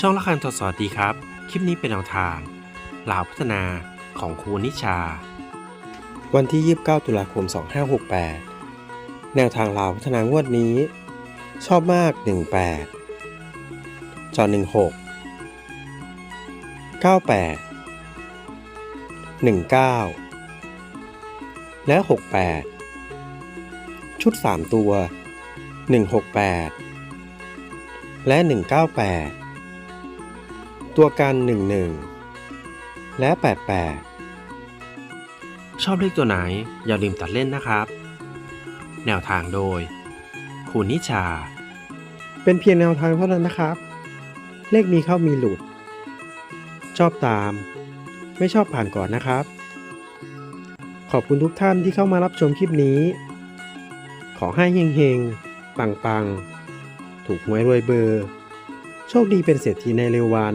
ช่องละคันทดสอบดีครับ คลิปนี้เป็นแนวทางลาวพัฒนาของครูนิชา วันที่ 29 ตุลาคม 2568 แนวทางลาวพัฒนางวดนี้ ชอบมาก 18 จอ 16 98 19และ 68 ชุด 3 ตัว 168 และ 198 ตัวกัน11 และ 88 ชอบเลขตัวไหนอย่าลืมตัดเล่นนะครับ แนวทางโดย คุณนิชา เป็นเพียงแนวทางเท่านั้นนะครับ เลขมีเข้ามีหลุด ชอบตาม ไม่ชอบผ่านก่อนนะครับ ขอบคุณทุกท่านที่เข้ามารับชมคลิปนี้ ขอให้เฮงๆ ปังๆ ถูกหวยรวยเบอร์โชคดีเป็นเศรษฐีในเร็ววัน